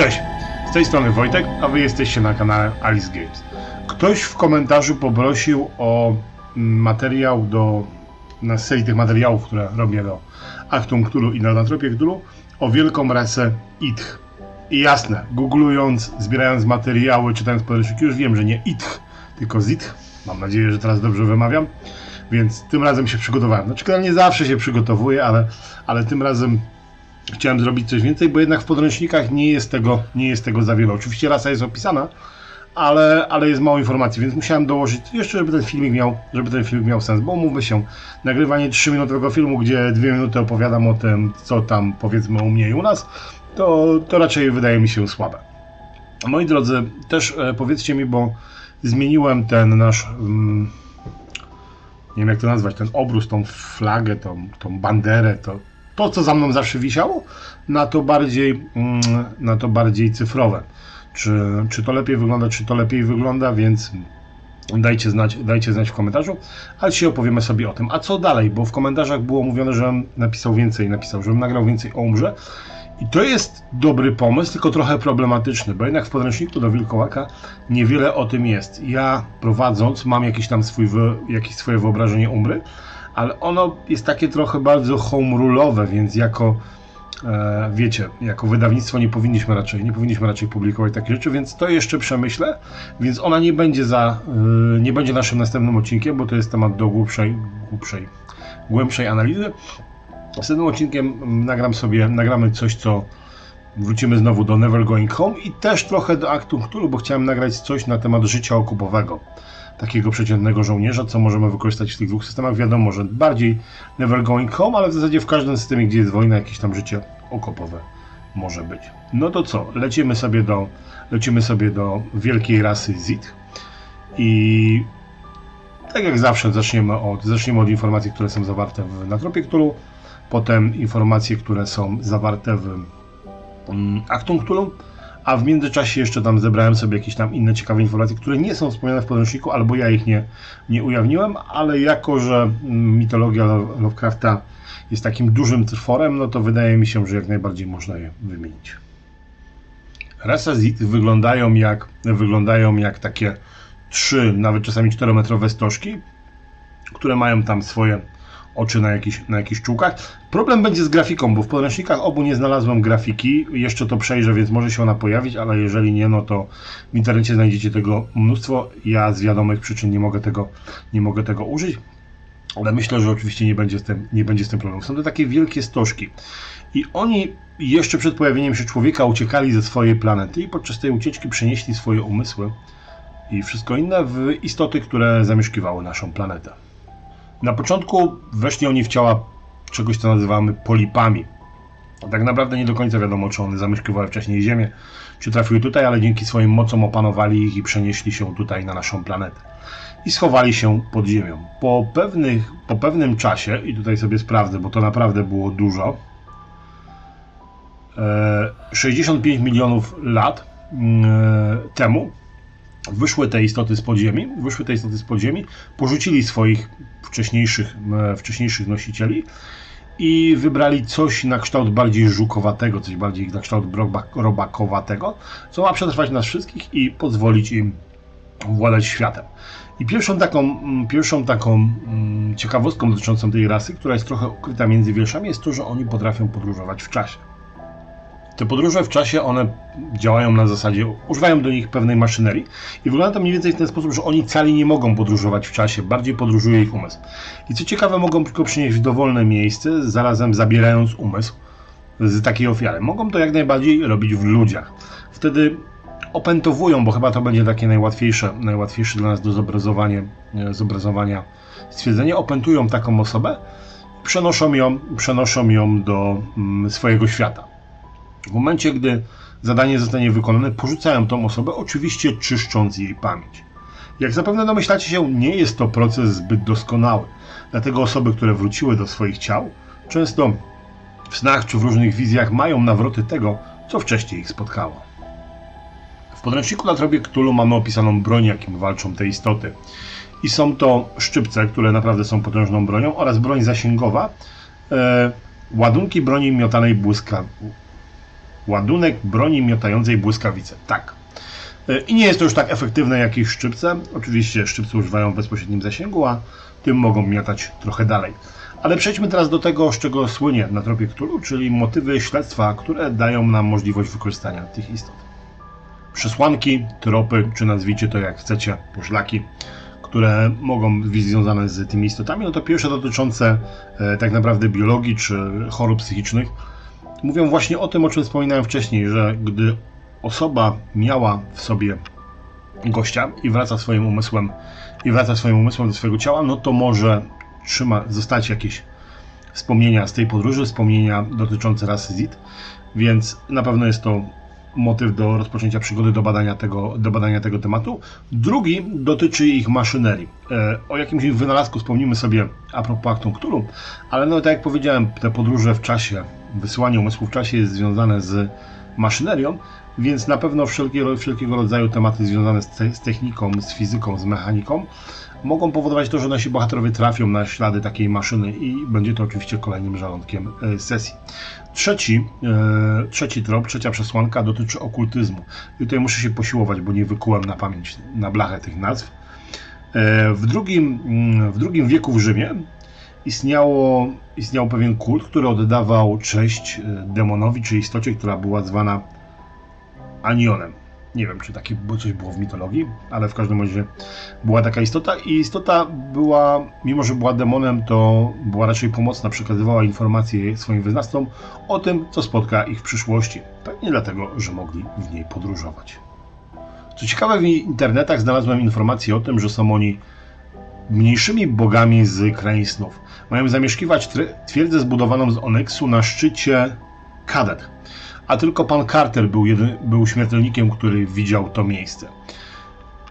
Cześć, z tej strony Wojtek, a wy jesteście na kanale Alice Games. Ktoś w komentarzu poprosił o materiał do, na serii tych materiałów, które robię do Actum Cthulhu i na Tropie Cthulhu, o wielką rasę Itch. I jasne, googlując, zbierając materiały, czytając podręczniki, już wiem, że nie Itch, tylko Zitch. Mam nadzieję, że teraz dobrze wymawiam. Więc tym razem się przygotowałem. Znaczy, nie zawsze się przygotowuję, ale, ale tym razem chciałem zrobić coś więcej, bo jednak w podręcznikach nie jest tego, nie jest tego za wiele. Oczywiście rasa jest opisana, ale, ale jest mało informacji, więc musiałem dołożyć jeszcze, żeby ten filmik miał, żeby ten filmik miał sens, bo mówmy się, nagrywanie 3-minutowego filmu, gdzie 2 minuty opowiadam o tym, co tam powiedzmy u mnie i u nas, to, to raczej wydaje mi się słabe. Moi drodzy, też e, powiedzcie mi, bo zmieniłem ten nasz, mm, nie wiem jak to nazwać, ten obrus, tą flagę, tą, tą banderę, to, to, co za mną zawsze wisiało, na to bardziej, mm, na to bardziej cyfrowe. Czy, czy to lepiej wygląda, czy to lepiej wygląda, więc dajcie znać, dajcie znać w komentarzu, ale dzisiaj opowiemy sobie o tym. A co dalej? Bo w komentarzach było mówione, żebym napisał więcej, napisał, żebym nagrał więcej o umrze. I to jest dobry pomysł, tylko trochę problematyczny, bo jednak w podręczniku do Wilkołaka niewiele o tym jest. Ja prowadząc mam jakiś tam swój, jakieś swoje wyobrażenie umry, ale ono jest takie trochę bardzo home rule'owe, więc jako e, wiecie, jako wydawnictwo nie powinniśmy raczej, nie powinniśmy raczej publikować takich rzeczy, więc to jeszcze przemyślę, więc ona nie będzie za, e, nie będzie naszym następnym odcinkiem, bo to jest temat do głębszej, głębszej, głębszej analizy. Następnym odcinkiem nagram sobie, nagramy coś, co wrócimy znowu do Never Going Home i też trochę do Actum Cthulhu, bo chciałem nagrać coś na temat życia okupowego takiego przeciętnego żołnierza, co możemy wykorzystać w tych dwóch systemach. Wiadomo, że bardziej Never Going Home, ale w zasadzie w każdym systemie, gdzie jest wojna, jakieś tam życie okopowe może być. No to co? Lecimy sobie do, lecimy sobie do wielkiej rasy Zit i tak jak zawsze zaczniemy od, zaczniemy od informacji, które są zawarte w Natropie Cthulhu, potem informacje, które są zawarte w um, Actum Cthulhu, a w międzyczasie jeszcze tam zebrałem sobie jakieś tam inne ciekawe informacje, które nie są wspomniane w podręczniku, albo ja ich nie, nie ujawniłem, ale jako, że mitologia Lovecrafta jest takim dużym tworem, no to wydaje mi się, że jak najbardziej można je wymienić. Rasa wyglądają jak, wyglądają jak takie trzy, nawet czasami czterometrowe stożki, które mają tam swoje oczy na jakichś, na jakichś czułkach. Problem będzie z grafiką, bo w podręcznikach obu nie znalazłem grafiki. Jeszcze to przejrzę, więc może się ona pojawić, ale jeżeli nie, no to w internecie znajdziecie tego mnóstwo. Ja z wiadomych przyczyn nie mogę tego, nie mogę tego użyć. Ale myślę, że oczywiście nie będzie, z tym, nie będzie z tym problemu. Są to takie wielkie stożki. I oni jeszcze przed pojawieniem się człowieka uciekali ze swojej planety i podczas tej ucieczki przenieśli swoje umysły i wszystko inne w istoty, które zamieszkiwały naszą planetę. Na początku weszli oni w ciała czegoś, co nazywamy polipami. Tak naprawdę nie do końca wiadomo, czy one zamieszkiwały wcześniej Ziemię, czy trafiły tutaj, ale dzięki swoim mocom opanowali ich i przenieśli się tutaj na naszą planetę. I schowali się pod ziemią. Po, pewnych, po pewnym czasie, i tutaj sobie sprawdzę, bo to naprawdę było dużo, 65 e, milionów lat mm, e, temu wyszły te istoty z podziemi, wyszły te istoty z podziemi, porzucili swoich wcześniejszych, e, wcześniejszych nosicieli i wybrali coś na kształt bardziej żukowatego, coś bardziej na kształt robakowatego, co ma przetrwać nas wszystkich i pozwolić im władać światem. I pierwszą taką, pierwszą taką ciekawostką dotyczącą tej rasy, która jest trochę ukryta między wierszami, jest to, że oni potrafią podróżować w czasie. Te podróże w czasie, one działają na zasadzie, używają do nich pewnej maszynerii i wygląda to mniej więcej w ten sposób, że oni cali nie mogą podróżować w czasie, bardziej podróżuje ich umysł. I co ciekawe, mogą tylko przynieść w dowolne miejsce, zarazem zabierając umysł z takiej ofiary. Mogą to jak najbardziej robić w ludziach. Wtedy opętowują, bo chyba to będzie takie najłatwiejsze, najłatwiejsze dla nas do zobrazowania, zobrazowania stwierdzenia, opętują taką osobę, przenoszą ją, przenoszą ją do mm, swojego świata. W momencie, gdy zadanie zostanie wykonane, porzucają tą osobę, oczywiście czyszcząc jej pamięć. Jak zapewne domyślacie się, nie jest to proces zbyt doskonały. Dlatego osoby, które wróciły do swoich ciał, często w snach czy w różnych wizjach mają nawroty tego, co wcześniej ich spotkało. W podręczniku na trobie Cthulhu mamy opisaną broń, jakim walczą te istoty. I są to szczypce, które naprawdę są potężną bronią, oraz broń zasięgowa, e, ładunki broni miotanej błyska, ładunek broni miotającej błyskawice. Tak. E, I nie jest to już tak efektywne jak ich szczypce. Oczywiście szczypce używają w bezpośrednim zasięgu, a tym mogą miotać trochę dalej. Ale przejdźmy teraz do tego, z czego słynie na tropie Cthulhu, czyli motywy śledztwa, które dają nam możliwość wykorzystania tych istot. Przesłanki, tropy, czy nazwijcie to jak chcecie, poszlaki, które mogą być związane z tymi istotami, no to pierwsze dotyczące e, tak naprawdę biologii czy chorób psychicznych, mówią właśnie o tym, o czym wspominałem wcześniej, że gdy osoba miała w sobie gościa i wraca swoim umysłem i wraca swoim umysłem do swojego ciała, no to może trzyma, zostać jakieś wspomnienia z tej podróży, wspomnienia dotyczące rasy Zit, więc na pewno jest to motyw do rozpoczęcia przygody do badania tego, do badania tego tematu. Drugi dotyczy ich maszynerii. E, o jakimś wynalazku wspomnimy sobie a propos Actum Cthulhu, ale no tak jak powiedziałem, te podróże w czasie, wysyłanie umysłu w czasie jest związane z maszynerią, więc na pewno wszelkiego, wszelkiego rodzaju tematy związane z, te, z techniką, z fizyką, z mechaniką mogą powodować to, że nasi bohaterowie trafią na ślady takiej maszyny i będzie to oczywiście kolejnym żalątkiem e, sesji. Trzeci, e, trzeci trop, trzecia przesłanka dotyczy okultyzmu. I tutaj muszę się posiłować, bo nie wykułem na pamięć, na blachę tych nazw. E, w drugim, mm, w drugim wieku w Rzymie istniało, istniał pewien kult, który oddawał cześć demonowi, czy istocie, która była zwana Anionem. Nie wiem, czy takie coś było w mitologii, ale w każdym razie była taka istota i istota była, mimo że była demonem, to była raczej pomocna, przekazywała informacje swoim wyznawcom o tym, co spotka ich w przyszłości. Nie dlatego, że mogli w niej podróżować. Co ciekawe, w internetach znalazłem informację o tym, że są oni mniejszymi bogami z krain snów. Mają zamieszkiwać twierdzę zbudowaną z onyksu na szczycie Kadet a tylko pan Carter był, jedy, był śmiertelnikiem, który widział to miejsce.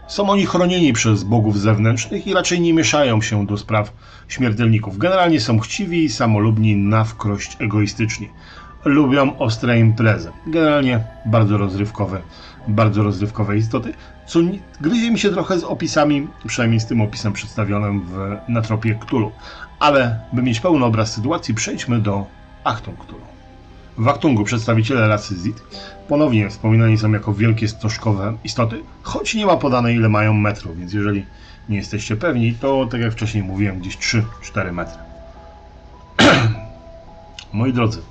Są oni chronieni przez bogów zewnętrznych i raczej nie mieszają się do spraw śmiertelników. Generalnie są chciwi, samolubni, na wkrość egoistyczni. Lubią ostre imprezy. Generalnie bardzo rozrywkowe, bardzo rozrywkowe istoty, co gryzie mi się trochę z opisami, przynajmniej z tym opisem przedstawionym w, na tropie. Ale by mieć pełny obraz sytuacji, przejdźmy do Achtung Cthulhu. W Achtungu przedstawiciele rasy Zit ponownie wspominani są jako wielkie stożkowe istoty, choć nie ma podane ile mają metrów, więc jeżeli nie jesteście pewni, to tak jak wcześniej mówiłem, gdzieś 3-4 metry. Moi drodzy,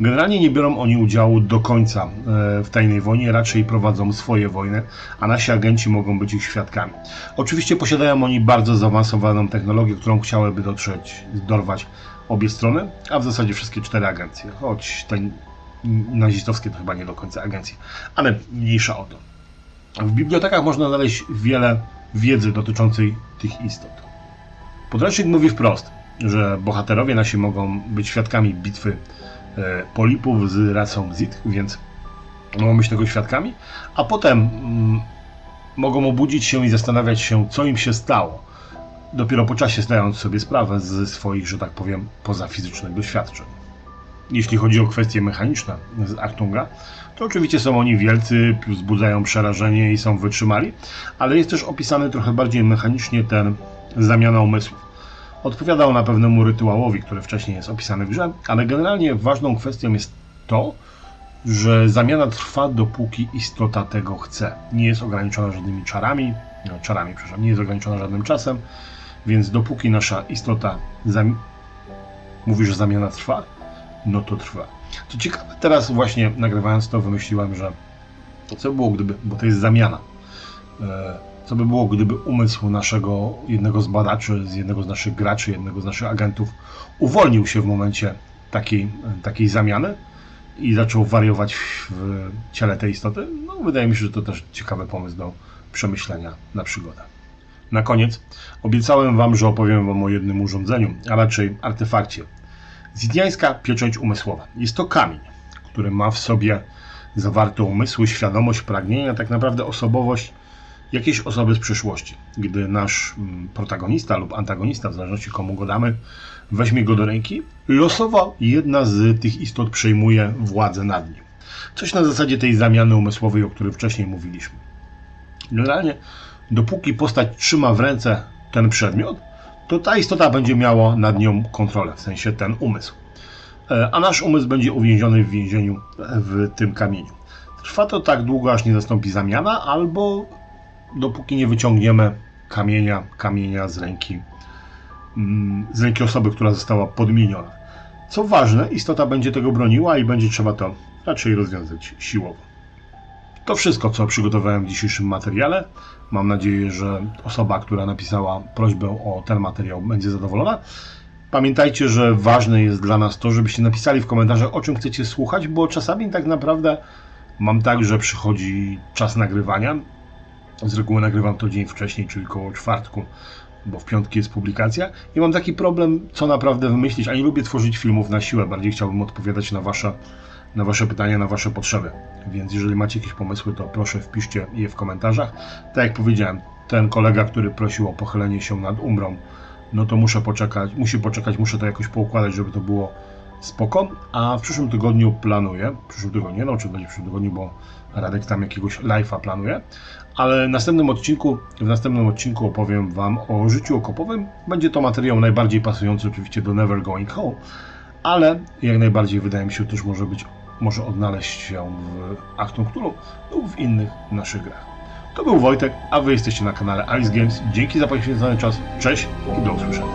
generalnie nie biorą oni udziału do końca e, w tajnej wojnie, raczej prowadzą swoje wojny, a nasi agenci mogą być ich świadkami. Oczywiście posiadają oni bardzo zaawansowaną technologię, którą chciałyby dotrzeć, dorwać obie strony, a w zasadzie wszystkie cztery agencje, choć te nazistowskie to chyba nie do końca agencje, ale mniejsza o to. W bibliotekach można znaleźć wiele wiedzy dotyczącej tych istot. Podręcznik mówi wprost, że bohaterowie nasi mogą być świadkami bitwy polipów z rasą Zit, więc mogą być tego świadkami, a potem mm, mogą obudzić się i zastanawiać się, co im się stało dopiero po czasie zdając sobie sprawę ze swoich, że tak powiem, pozafizycznych doświadczeń. Jeśli chodzi o kwestie mechaniczne z Achtunga, to oczywiście są oni wielcy, wzbudzają przerażenie i są wytrzymali, ale jest też opisany trochę bardziej mechanicznie ten zamiana umysłów. Odpowiadał na pewnemu rytuałowi, który wcześniej jest opisany w grze, ale generalnie ważną kwestią jest to, że zamiana trwa dopóki istota tego chce. Nie jest ograniczona żadnymi czarami, no, czarami, przepraszam, nie jest ograniczona żadnym czasem, więc dopóki nasza istota zam... mówi, że zamiana trwa, no to trwa. Co ciekawe, teraz właśnie nagrywając to wymyśliłem, że co by było gdyby, bo to jest zamiana. E, co by było, gdyby umysł naszego jednego z badaczy, z jednego z naszych graczy, jednego z naszych agentów uwolnił się w momencie takiej, takiej zamiany i zaczął wariować w ciele tej istoty? No, wydaje mi się, że to też ciekawy pomysł do przemyślenia na przygodę. Na koniec obiecałem Wam, że opowiem Wam o jednym urządzeniu, a raczej artefakcie. Zidniańska pieczęć umysłowa. Jest to kamień, który ma w sobie zawarte umysły, świadomość, pragnienia, tak naprawdę osobowość jakiejś osoby z przyszłości. Gdy nasz mm, protagonista lub antagonista, w zależności komu go damy, weźmie go do ręki, losowo jedna z tych istot przejmuje władzę nad nim. Coś na zasadzie tej zamiany umysłowej, o której wcześniej mówiliśmy. Generalnie dopóki postać trzyma w ręce ten przedmiot, to ta istota będzie miała nad nią kontrolę, w sensie ten umysł. e, a nasz umysł będzie uwięziony w więzieniu w tym kamieniu. Trwa to tak długo, aż nie nastąpi zamiana, albo dopóki nie wyciągniemy kamienia, kamienia z ręki, mm, z ręki osoby, która została podmieniona. Co ważne, istota będzie tego broniła i będzie trzeba to raczej rozwiązać siłowo. To wszystko, co przygotowałem w dzisiejszym materiale. Mam nadzieję, że osoba, która napisała prośbę o ten materiał, będzie zadowolona. Pamiętajcie, że ważne jest dla nas to, żebyście napisali w komentarzach, o czym chcecie słuchać, bo czasami tak naprawdę mam tak, że przychodzi czas nagrywania. Z reguły nagrywam to dzień wcześniej, czyli koło czwartku, bo w piątki jest publikacja. I mam taki problem, co naprawdę wymyślić, a nie lubię tworzyć filmów na siłę. Bardziej chciałbym odpowiadać na wasze, na wasze pytania, na wasze potrzeby. Więc jeżeli macie jakieś pomysły, to proszę wpiszcie je w komentarzach. Tak jak powiedziałem, ten kolega, który prosił o pochylenie się nad umrą, no to muszę poczekać, musi poczekać, muszę to jakoś poukładać, żeby to było spoko. A w przyszłym tygodniu planuję, w przyszłym tygodniu, no czy będzie w przyszłym tygodniu, bo Radek tam jakiegoś live'a planuje, ale w następnym odcinku, w następnym odcinku opowiem Wam o życiu okopowym. Będzie to materiał najbardziej pasujący oczywiście do Never Going Home, ale jak najbardziej wydaje mi się też może być, może odnaleźć się w Achtung Cthulhu lub w innych naszych grach. To był Wojtek, a Wy jesteście na kanale Alice Games. Dzięki za poświęcony czas. Cześć i do usłyszenia.